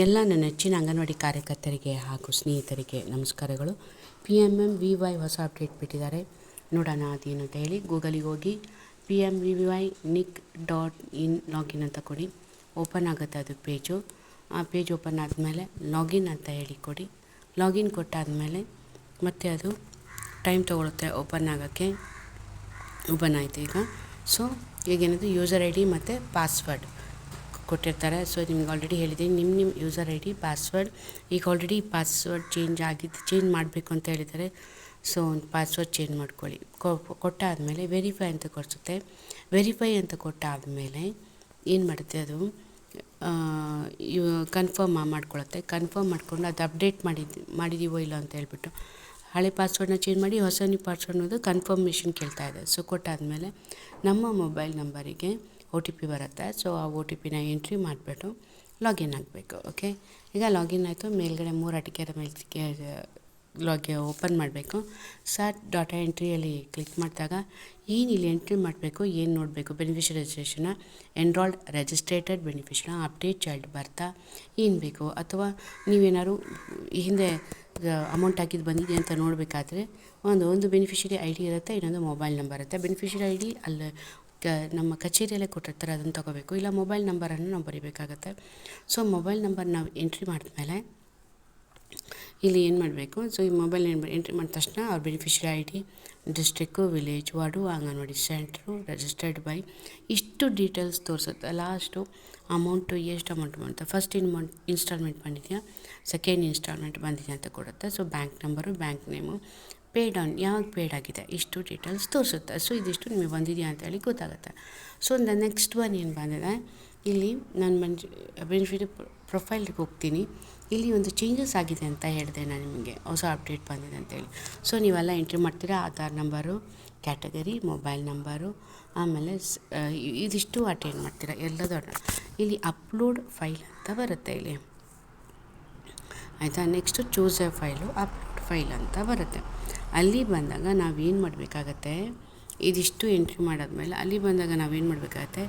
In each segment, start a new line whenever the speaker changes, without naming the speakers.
ಎಲ್ಲ ನನ್ನ ನೆಚ್ಚಿನ ಅಂಗನವಾಡಿ ಕಾರ್ಯಕರ್ತರಿಗೆ ಹಾಗೂ ಸ್ನೇಹಿತರಿಗೆ ನಮಸ್ಕಾರಗಳು. P M M V Y ಹೊಸ ಅಪ್ಡೇಟ್ ಬಿಟ್ಟಿದ್ದಾರೆ. ನೋಡೋಣ ಅದೇನು ಅಂತ ಹೇಳಿ. ಗೂಗಲಿಗೆ ಹೋಗಿ P M V Y nic dot in login ಅಂತ ಕೊಡಿ. ಓಪನ್ ಆಗುತ್ತೆ ಅದು ಪೇಜು. ಆ ಪೇಜ್ ಓಪನ್ ಆದಮೇಲೆ ಲಾಗಿನ್ ಅಂತ ಹೇಳಿ ಕೊಡಿ. ಲಾಗಿನ್ ಕೊಟ್ಟಾದಮೇಲೆ ಮತ್ತೆ ಅದು ಟೈಮ್ ತೊಗೊಳುತ್ತೆ ಓಪನ್ ಆಗೋಕ್ಕೆ. ಓಪನ್ ಆಯಿತು ಈಗ. ಸೊ ಈಗೇನದು ಯೂಸರ್ ಐ ಡಿ ಮತ್ತು ಪಾಸ್ವರ್ಡ್ ಕೊಟ್ಟಿರ್ತಾರೆ. ಸೊ ನಿಮ್ಗೆ ಆಲ್ರೆಡಿ ಹೇಳಿದ್ದೀನಿ. ನಿಮ್ಮ ನಿಮ್ಮ ಯೂಸರ್ ಐ ಡಿ ಪಾಸ್ವರ್ಡ್ ಈಗ ಆಲ್ರೆಡಿ ಪಾಸ್ವರ್ಡ್ ಚೇಂಜ್ ಆಗಿದ್ದು ಚೇಂಜ್ ಮಾಡಬೇಕು ಅಂತ ಹೇಳಿದ್ದಾರೆ. ಸೊ ಒಂದು ಪಾಸ್ವರ್ಡ್ ಚೇಂಜ್ ಮಾಡ್ಕೊಳ್ಳಿ. ಕೊಟ್ಟಾದಮೇಲೆ ವೆರಿಫೈ ಅಂತ ಕೊಡಿಸುತ್ತೆ. ವೆರಿಫೈ ಅಂತ ಕೊಟ್ಟಾದಮೇಲೆ ಏನು ಮಾಡುತ್ತೆ ಅದು? ಕನ್ಫರ್ಮ್ ಮಾಡ್ಕೊಳ್ಳುತ್ತೆ. ಕನ್ಫರ್ಮ್ ಮಾಡಿಕೊಂಡು ಅದು ಅಪ್ಡೇಟ್ ಮಾಡಿದ್ದು ಮಾಡಿದ್ದೀವೋ ಇಲ್ಲ ಅಂತ ಹೇಳ್ಬಿಟ್ಟು ಹಳೆ ಪಾಸ್ವರ್ಡ್ನ ಚೇಂಜ್ ಮಾಡಿ ಹೊಸ ನ್ಯೂ ಪಾಸ್ವರ್ಡ್ ಅನ್ನೋದು ಕನ್ಫರ್ಮೇಷನ್ ಕೇಳ್ತಾ ಇದೆ. ಸೊ ಕೊಟ್ಟಾದಮೇಲೆ ನಮ್ಮ ಮೊಬೈಲ್ ನಂಬರಿಗೆ ಒ ಟಿ ಪಿ ಬರುತ್ತೆ. ಸೊ ಆ ಒ ಟಿ ಪಿನ ಎಂಟ್ರಿ ಮಾಡಿಬಿಟ್ಟು ಲಾಗಿನ್ ಆಗಬೇಕು ಓಕೆ ಈಗ ಲಾಗಿನ್ ಆಯಿತು. ಮೇಲ್ಗಡೆ ಮೂರು ಅಟಿಕೆರ ಮೇಲೆ ಲಾಗಿ ಓಪನ್ ಮಾಡಬೇಕು. ಸರ್ ಡಾಟಾ ಎಂಟ್ರಿಯಲ್ಲಿ ಕ್ಲಿಕ್ ಮಾಡಿದಾಗ ಏನು ಇಲ್ಲಿ ಎಂಟ್ರಿ ಮಾಡಬೇಕು, ಏನು ನೋಡಬೇಕು beneficiary registration enrolled registered beneficiary update child birth ಏನು ಬೇಕು? ಅಥವಾ ನೀವೇನಾದ್ರು ಹಿಂದೆ ಅಮೌಂಟ್ ಹಾಕಿದ್ದು ಬಂದಿದೆ ಅಂತ ನೋಡಬೇಕಾದ್ರೆ ಒಂದು ಒಂದು ಬೆನಿಫಿಷರಿ ಐ ಡಿ ಇರುತ್ತೆ, ಇನ್ನೊಂದು ಮೊಬೈಲ್ ನಂಬರ್ ಇರುತ್ತೆ. ಬೆನಿಫಿಷರಿ ಐ ಡಿ ಅಲ್ಲಿ ಕ, ನಮ್ಮ ಕಚೇರಿಯಲ್ಲೇ ಕೊಟ್ಟಿರ್ತಾರೆ, ಅದನ್ನು ತೊಗೋಬೇಕು. ಇಲ್ಲ ಮೊಬೈಲ್ ನಂಬರನ್ನು ನಾವು ಬರಿಬೇಕಾಗತ್ತೆ. ಸೊ ಮೊಬೈಲ್ ನಂಬರ್ ನಾವು ಎಂಟ್ರಿ ಮಾಡಿದ್ಮೇಲೆ ಇಲ್ಲಿ ಏನು ಮಾಡಬೇಕು? ಸೊ ಈ ಮೊಬೈಲ್ ಎಂಟ್ರಿ ಮಾಡಿದ ತಕ್ಷಣ ಅವ್ರ beneficiary I D district village ward, anganwadi centre registered by ಇಷ್ಟು ಡೀಟೇಲ್ಸ್ ತೋರಿಸುತ್ತೆ. ಲಾಸ್ಟು ಅಮೌಂಟು ಎಷ್ಟು ಅಮೌಂಟ್ ಬಂತು? ಫಸ್ಟ್ ಇನ್ಮೌಂಟ್ ಇನ್ಸ್ಟಾಲ್ಮೆಂಟ್ ಬಂದಿದೆಯಾ? ಸೆಕೆಂಡ್ ಇನ್ಸ್ಟಾಲ್ಮೆಂಟ್ ಬಂದಿದೆಯಾ ಅಂತ ಕೊಡುತ್ತೆ. So bank number bank name paid on, ಯಾವಾಗ ಪೇಡ್ ಆಗಿದೆ? ಇಷ್ಟು ಡೀಟೇಲ್ಸ್ ತೋರಿಸುತ್ತೆ. ಸೊ ಇದಿಷ್ಟು ನಿಮಗೆ ಬಂದಿದೆಯಾ ಅಂತೇಳಿ ಗೊತ್ತಾಗುತ್ತೆ. ಸೊ ದ ನೆಕ್ಸ್ಟ್ ಒನ್ ಏನು ಬಂದಿದೆ? ಇಲ್ಲಿ ನಾನು ಮಂಜು ಬೆನಿಫಿಟ್ ಪ್ರೊಫೈಲ್ಗೆ ಹೋಗ್ತೀನಿ. ಇಲ್ಲಿ ಒಂದು ಚೇಂಜಸ್ ಆಗಿದೆ ಅಂತ ಹೇಳಿದೆ ನಾನು ನಿಮಗೆ. ಹೊಸ ಅಪ್ಡೇಟ್ ಬಂದಿದೆ ಅಂತೇಳಿ ಸೊ ನೀವೆಲ್ಲ ಎಂಟ್ರಿ ಮಾಡ್ತೀರಾ? Aadhaar number category mobile number ಆಮೇಲೆ ಇದಿಷ್ಟು ಅಟೆಂಡ್ ಮಾಡ್ತೀರಾ? ಎಲ್ಲದೂ ಇಲ್ಲಿ ಅಪ್ಲೋಡ್ ಫೈಲ್ ಅಂತ ಬರುತ್ತೆ ಇಲ್ಲಿ. ಆಯಿತಾ? Next choose a file upload file ಅಂತ ಬರುತ್ತೆ. ಅಲ್ಲಿ ಬಂದಾಗ ನಾವೇನು ಮಾಡಬೇಕಾಗತ್ತೆ? ಇದಿಷ್ಟು ಎಂಟ್ರಿ ಮಾಡಾದ್ಮೇಲೆ ಅಲ್ಲಿ ಬಂದಾಗ ನಾವೇನು ಮಾಡಬೇಕಾಗತ್ತೆ?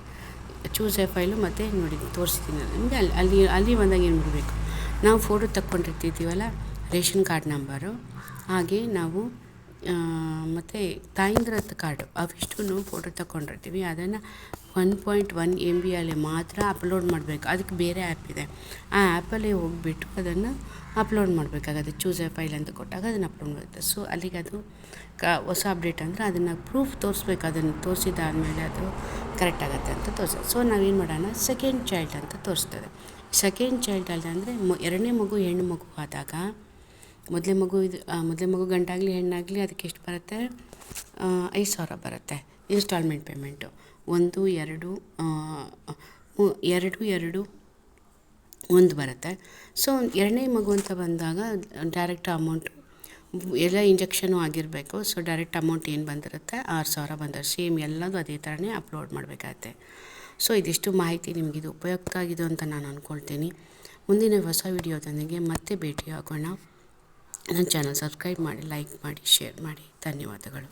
ಚೂಸ್ ಎ ಫೈಲು ಮತ್ತು ನೋಡಿ, ತೋರಿಸ್ತೀನಿ ನಿಮಗೆ ಅಲ್ಲಿ ಅಲ್ಲಿ ಅಲ್ಲಿ ಬಂದಾಗ ಏನು ಮಾಡಬೇಕು? ನಾವು ಫೋಟೋ ತಕ್ಕೊಂಡಿರ್ತಿದ್ದೀವಲ್ಲ, ರೇಷನ್ ಕಾರ್ಡ್ ನಂಬರು ಹಾಗೆ ನಾವು ಮತ್ತು ತಾಯಿಂದ್ರದ್ದು ಕಾರ್ಡು ಅವಿಷ್ಟು ಫೋಟೋ ತಗೊಂಡಿರ್ತೀವಿ ಅದನ್ನು one point one M B ಅಲ್ಲಿ ಮಾತ್ರ ಅಪ್ಲೋಡ್ ಮಾಡಬೇಕು. ಅದಕ್ಕೆ ಬೇರೆ ಆ್ಯಪ್ ಇದೆ. ಆ ಆ್ಯಪಲ್ಲಿ ಹೋಗ್ಬಿಟ್ಟು ಅದನ್ನು ಅಪ್ಲೋಡ್ ಮಾಡಬೇಕಾಗತ್ತೆ. ಚೂಸ್ ಎ ಫೈಲ್ ಅಂತ ಕೊಟ್ಟಾಗ ಅದನ್ನು ಅಪ್ಲೋಡ್ ಮಾಡುತ್ತೆ. ಸೊ ಅಲ್ಲಿಗೆ ಅದು ಕ ಹೊಸ ಅಪ್ಡೇಟ್ ಅಂದರೆ ಅದನ್ನು ಪ್ರೂಫ್ ತೋರಿಸ್ಬೇಕು. ಅದನ್ನು ತೋರಿಸಿದಾದ್ಮೇಲೆ ಅದು ಕರೆಕ್ಟ್ ಆಗುತ್ತೆ ಅಂತ ತೋರಿಸೋದು ಸೊ ನಾವೇನು ಮಾಡೋಣ? ಸೆಕೆಂಡ್ ಚೈಲ್ಡ್ ಅಂತ ತೋರಿಸ್ತದೆ. ಸೆಕೆಂಡ್ ಚೈಲ್ಡ್ ಅಲ್ಲಿ ಅಂದರೆ ಮ ಎರಡನೇ ಮಗು ಹೆಣ್ಣು ಮಗು ಆದಾಗ ಮೊದಲೇ ಮಗು ಇದು ಮೊದಲೇ ಮಗು ಗಂಟಾಗಲಿ ಹೆಣ್ಣಾಗಲಿ ಅದಕ್ಕೆ ಎಷ್ಟು ಬರುತ್ತೆ? ಐದು ಸಾವಿರ ಬರುತ್ತೆ. ಇನ್ಸ್ಟಾಲ್ಮೆಂಟ್ ಪೇಮೆಂಟು ಒಂದು, ಎರಡು ಎರಡು ಎರಡು, ಒಂದು ಬರುತ್ತೆ. ಸೊ ಎರಡನೇ ಮಗು ಅಂತ ಬಂದಾಗ ಡೈರೆಕ್ಟ್ ಅಮೌಂಟ್ ಎಲ್ಲ ಇಂಜೆಕ್ಷನು ಆಗಿರಬೇಕು. ಸೊ ಡೈರೆಕ್ಟ್ ಅಮೌಂಟ್ ಏನು ಬಂದಿರುತ್ತೆ? ಆರು ಸಾವಿರ ಬಂದಿರುತ್ತೆ. ಸೇಮ್ ಎಲ್ಲದೂ ಅದೇ ಥರನೇ ಅಪ್ಲೋಡ್ ಮಾಡಬೇಕಾಗತ್ತೆ. ಸೊ ಇದಿಷ್ಟು ಮಾಹಿತಿ ನಿಮಗಿದು ಉಪಯುಕ್ತ ಆಗಿದೆ ಅಂತ ನಾನು ಅಂದ್ಕೊಳ್ತೀನಿ ಮುಂದಿನ ಹೊಸ ವಿಡಿಯೋದೊಂದಿಗೆ ಮತ್ತೆ ಭೇಟಿ ಆಗೋಣ ನನ್ನ ಚಾನಲ್ ಸಬ್ಸ್ಕ್ರೈಬ್ ಮಾಡಿ ಲೈಕ್ ಮಾಡಿ ಶೇರ್ ಮಾಡಿ. ಧನ್ಯವಾದಗಳು.